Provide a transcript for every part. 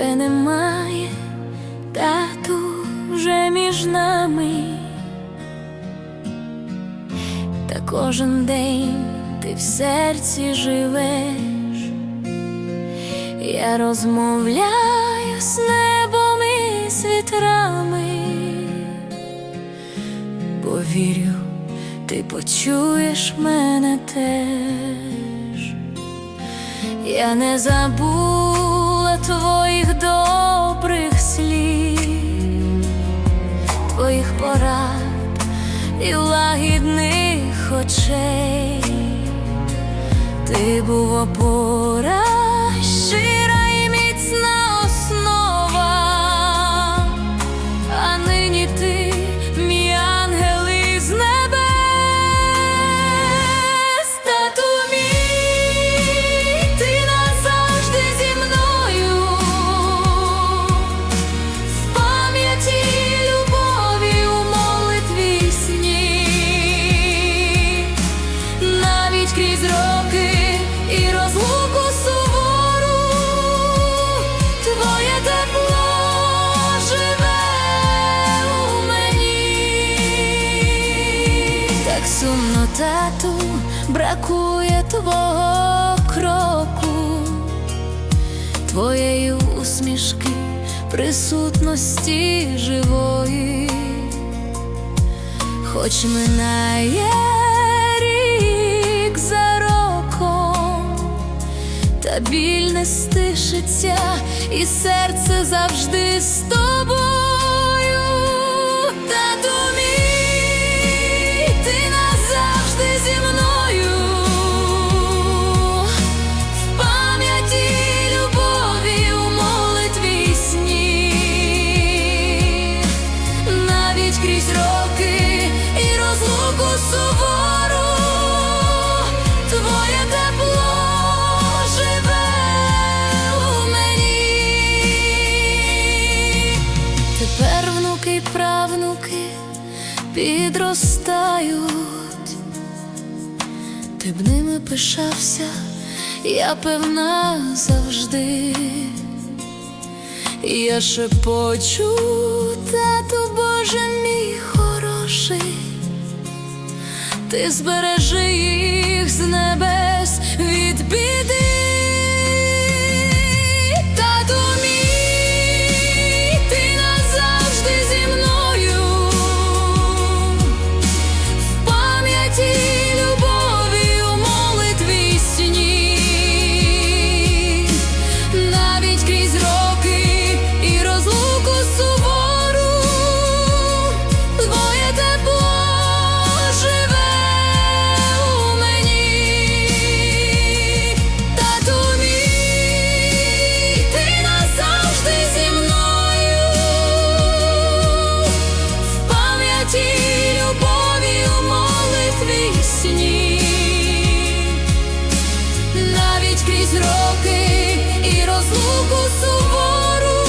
тебе немає, тату вже між нами. Та кожен день ти в серці живеш, я розмовляю з небом і з вітрами, бо вірю, ти почуєш мене теж. Я не забула твоїх добрих слів, твоїх порад і лагідних очей. Ти був опора, і розлуку сувору, твоє тепло живе у мені. Так сумно, бракує твого кроку, твоєї усмішки, присутності живої, хоч минає біль не стишиться, і серце завжди з тобою. Тату мій, ти назавжди зі мною, в пам'яті любові у молитві сні, навіть крізь роки і розлуку сувору, підростають, ти б ними пишався, я певна завжди. Я шепочу, тату Боже мій хороший, ти збережи їх з небес Проходить крізь роки і розлуку сувору,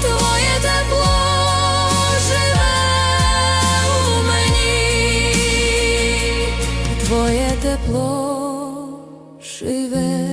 твоє тепло живе у мені, твоє тепло живе.